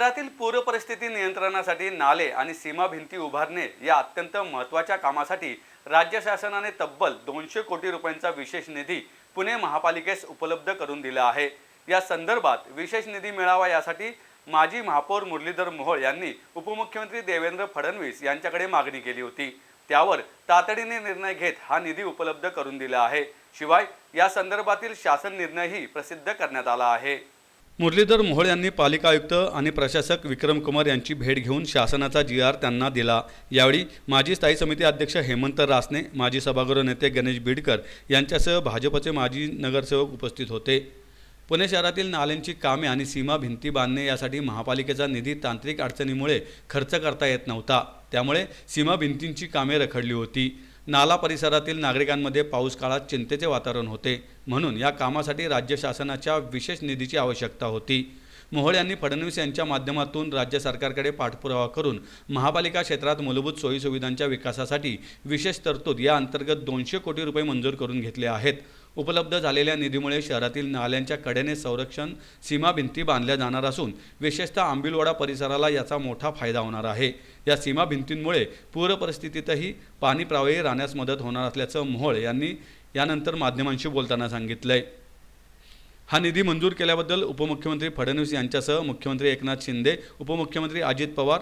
शहरातील पूरपरिस्थिती नियंत्रणासाठी नाले आणि सीमा भिंती उभारणे या अत्यंत महत्त्वाच्या कामासाठी राज्य शासनाने तब्बल दोनशे कोटी रुपयांचा विशेष निधी पुणे महापालिकेस उपलब्ध करून दिला आहे. या संदर्भात विशेष निधी मिळावा यासाठी माजी महापौर मुरलीधर मोहोळ यांनी उपमुख्यमंत्री देवेंद्र फडणवीस यांच्याकडे मागणी केली होती. त्यावर तातडीने निर्णय घेत हा निधी उपलब्ध करून दिला आहे. शिवाय या संदर्भातील शासन निर्णयही प्रसिद्ध करण्यात आला आहे. मुरलीधर मोहोळ यांनी पालिका आयुक्त आणि प्रशासक विक्रम कुमार यांची भेट घेऊन शासनाचा जी आर त्यांना दिला. यावेळी माजी स्थायी समिती अध्यक्ष हेमंत रासने माजी सभागृह नेते गणेश बिडकर यांच्यासह भाजपचे माजी नगरसेवक उपस्थित होते. पुणे शहरातील नाल्यांची कामे आणि सीमा भिंती बांधणे यासाठी महापालिकेचा निधी तांत्रिक अडचणीमुळे खर्च करता येत नव्हता. त्यामुळे सीमा भिंतींची कामे रखडली होती. नाला परिसरातील नागरिकांमध्ये पाऊस काळात चिंतेचे वातावरण होते. म्हणून या कामासाठी राज्य शासनाच्या विशेष निधीची आवश्यकता होती. मोहोळ यांनी फडणवीस यांच्या माध्यमातून राज्य सरकारकडे पाठपुरावा करून महापालिका क्षेत्रात मूलभूत सोयीसुविधांच्या विकासासाठी विशेष तरतूद या अंतर्गत दोनशे कोटी रुपये मंजूर करून घेतले आहेत. उपलब्ध झालेल्या निधीमुळे शहरातील नाल्यांच्या कडेने संरक्षण सीमा भिंती बांधल्या जाणार असून विशेषतः आंबिलवाडा परिसराला याचा मोठा फायदा होणार आहे. या सीमा भिंतींमुळे पूर परिस्थितीतही पाणी प्रवाही राहण्यास मदत होणार असल्याचं मोहोळ यांनी यानंतर माध्यमांशी बोलताना सांगितलं आहे हा निधी मंजूर केल्याबद्दल उपमुख्यमंत्री फडणवीस यांच्यासह मुख्यमंत्री एकनाथ शिंदे उपमुख्यमंत्री अजित पवार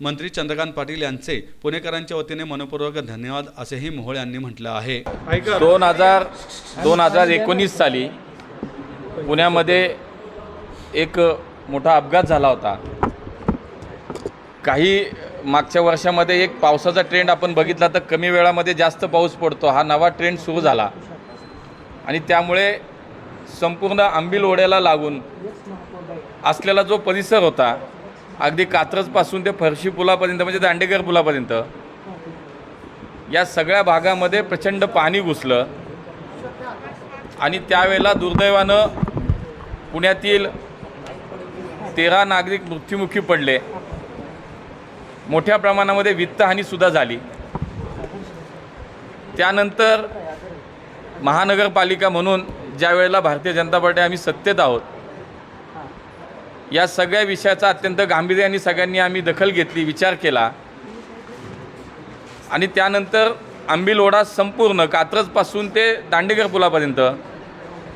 मंत्री चंद्रकांत पाटील यांचे पुणेकरांच्या वतीने मनपूर्वक धन्यवाद असेही मोहोळ यांनी म्हटलं आहे. दोन हजार दोन हजार एकोणीस साली पुण्यामध्ये एक मोठा अपघात झाला होता. काही मागच्या वर्षामध्ये एक पावसाचा ट्रेंड आपण बघितला तर कमी वेळामध्ये जास्त पाऊस पडतो. हा नवा ट्रेंड सुरू झाला. आणि त्यामुळे संपूर्ण आंबील ओढ्याला लागून असलेला जो परिसर होता अगदी कात्रजपासून ते फरशी पुलापर्यंत म्हणजे दांडेकर पुलापर्यंत या सगळ्या भागामध्ये प्रचंड पाणी घुसलं. आणि त्यावेळेला दुर्दैवानं पुण्यातील तेरा नागरिक मृत्युमुखी पडले. मोठ्या प्रमाणामध्ये वित्तहानीसुद्धा झाली. त्यानंतर महानगरपालिका म्हणून ज्या वेळेला भारतीय जनता पार्टी आम्ही सत्तेत आहोत या सगळ्या विषयाचा अत्यंत गांभीर्याने सगळ्यांनी आम्ही दखल घेतली विचार केला. आणि त्यानंतर आंबीलोढा संपूर्ण कात्रजपासून ते दांडेकर पुलापर्यंत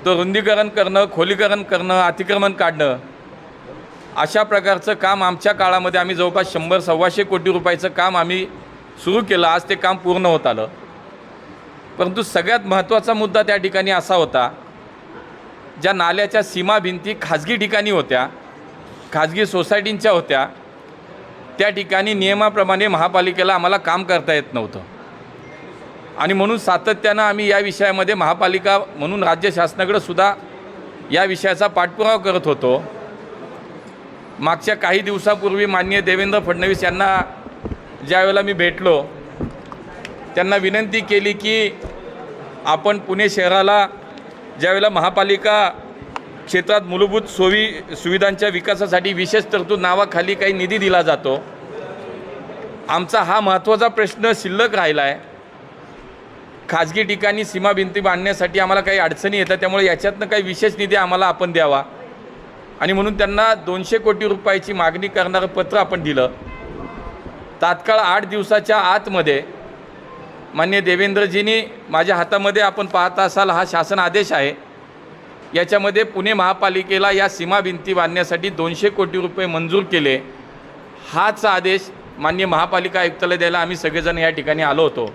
तो रुंदीकरण करणं खोलीकरण करणं अतिक्रमण काढणं अशा प्रकारचं काम आमच्या काळामध्ये आम्ही जवळपास शंभर सव्वाशे कोटी रुपयाचं काम आम्ही सुरू केलं. आज ते काम पूर्ण होत आलं. परंतु सगळ्यात महत्त्वाचा मुद्दा त्या ठिकाणी असा होता ज्या नाल्याच्या सीमा भिंती खाजगी ठिकाणी होत्या खाजगी सोसायटींच्या होत्या त्या ठिकाणी नियमाप्रमाणे महापालिकेला आम्हाला काम करता येत नव्हतं. आणि म्हणून सातत्यानं आम्ही या विषयामध्ये महापालिका म्हणून राज्य शासनाकडे सुद्धा या विषयाचा पाठपुरावा करत होतो. मागच्या काही दिवसापूर्वी माननीय देवेंद्र फडणवीस यांना ज्यावेळेला मी भेटलो त्यांना विनंती केली की आपण पुणे शहराला ज्यावेळेला महापालिका क्षेत्रात मूलभूत सोयी सुविधांच्या विकासासाठी विशेष तरतूद नावाखाली काही निधी दिला जातो आमचा हा महत्त्वाचा प्रश्न शिल्लक राहिला आहे खाजगी ठिकाणी सीमा भिंती बांधण्यासाठी आम्हाला काही अडचणी येतात त्यामुळे याच्यातनं काही विशेष निधी आम्हाला आपण द्यावा. आणि म्हणून त्यांना दोनशे कोटी रुपयाची मागणी करणारं पत्र आपण दिलं. तात्काळ आठ दिवसाच्या आतमध्ये मान्य देवेंद्रजींनी माझ्या हातामध्ये आपण पाहत असाल हा शासन आदेश आहे. याच्यामध्ये पुणे महापालिकेला या सीमा भिंती बांधण्यासाठी दोनशे कोटी रुपये मंजूर केले. हाच आदेश मान्य महापालिका आयुक्ताला द्यायला आम्ही सगळेजण या ठिकाणी आलो होतो.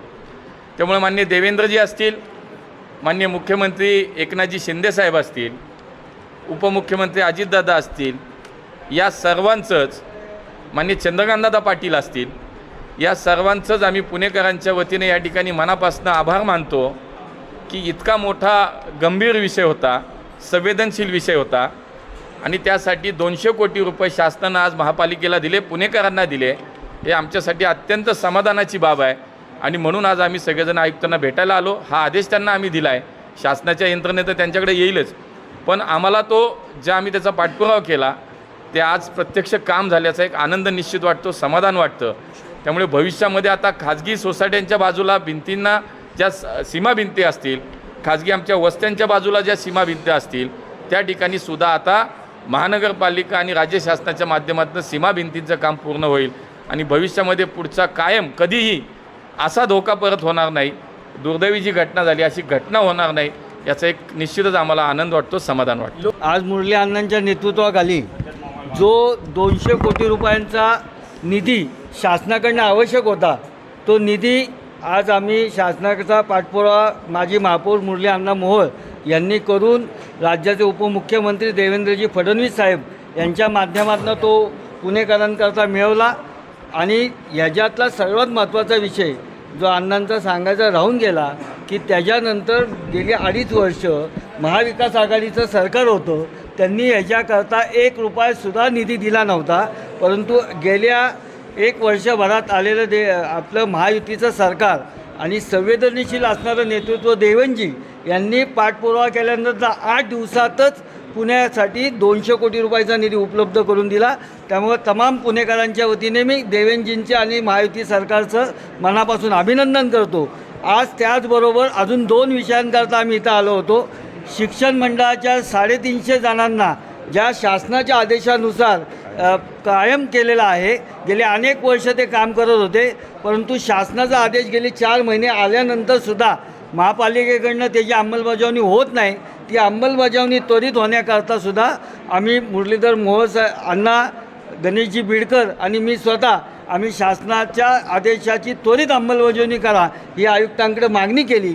त्यामुळे मान्य देवेंद्रजी असतील मान्य मुख्यमंत्री एकनाथजी शिंदेसाहेब असतील उपमुख्यमंत्री अजितदादा असतील या सर्वांचंच मान्य चंद्रकांतदादा पाटील असतील या सर्वांचंच आम्ही पुणेकरांच्या वतीने या ठिकाणी मनापासून आभार मानतो की इतका मोठा गंभीर विषय होता संवेदनशील विषय होता. आणि त्यासाठी दोनशे कोटी रुपये शासनानं आज महापालिकेला दिले पुणेकरांना दिले. हे आमच्यासाठी अत्यंत समाधानाची बाब आहे. आणि म्हणून आज आम्ही सगळेजण आयुक्तांना भेटायला आलो. हा आदेश त्यांना आम्ही दिला आहे शासनाच्या यंत्रणेत तर त्यांच्याकडे येईलच. पण आम्हाला तो ज्या आम्ही त्याचा पाठपुरावा केला ते आज प्रत्यक्ष काम झाल्याचा एक आनंद निश्चित वाटतो समाधान वाटतं. त्यामुळे भविष्यामध्ये आता खाजगी सोसायट्यांच्या बाजूला भिंतींना ज्या सीमा भिंती असतील खाजगी आमच्या वस्त्यांच्या बाजूला ज्या सीमा भिंती असतील त्या ठिकाणी सुद्धा आता महानगरपालिका आणि राज्य शासनाच्या माध्यमातून सीमा भिंतींचं काम पूर्ण होईल आणि भविष्यामध्ये पुढचा कायम कधीही असा धोका परत होणार नाही दुर्दैवी जी घटना झाली अशी घटना होणार नाही याचा एक निश्चितच आम्हाला आनंद वाटतो समाधान वाटतो. आज मुरली अण्णांच्या नेतृत्वाखाली जो दोनशे कोटी रुपयांचा निधी शासनाकडनं आवश्यक होता. तो निधी आज आम्ही शासनाचा पाठपुरावा माजी महापौर मुरली अण्णा मोहोळ यांनी करून राज्याचे उपमुख्यमंत्री देवेंद्रजी फडणवीस साहेब यांच्या माध्यमातून तो पुणेकरांकरता मिळवला आणि ह्याच्यातला सर्वात महत्त्वाचा विषय जो अण्णांचा सांगायचा राहून गेला की त्याच्यानंतर गेली अडीच वर्ष महाविकास आघाडीचं सरकार होतं. त्यांनी ह्याच्याकरता एक रुपयासुद्धा निधी दिला नव्हता. परंतु गेल्या एक वर्षभरात आलेलं दे आपलं महायुतीचं सरकार आणि संवेदनशील असणारं नेतृत्व देवनजी यांनी पाठपुरावा केल्यानंतर आठ दिवसातच पुण्यासाठी दोनशे कोटी रुपयाचा निधी उपलब्ध करून दिला. त्यामुळे तमाम पुणेकरांच्या वतीने मी देवेंजींचे आणि महायुती सरकारचं मनापासून अभिनंदन करतो. आज त्याचबरोबर अजून दोन विषयांकरता आम्ही इथं आलो होतो. शिक्षण मंडळाच्या साडेतीनशे जणांना ज्या शासनाच्या आदेशानुसार कायम केलेला आहे. गेले अनेक वर्ष ते काम करत होते परंतु शासनाचा आदेश गेले चार महिने आल्यानंतरसुद्धा महापालिकेकडनं त्याची अंमलबजावणी होत नाही ती अंमलबजावणी त्वरित होण्याकरता सुद्धा आम्ही मुरलीधर मोहस अण्णा गणेशजी बिडकर आणि मी स्वतः आम्ही शासनाच्या आदेशाची त्वरित अंमलबजावणी करा ही आयुक्तांकडे मागणी केली.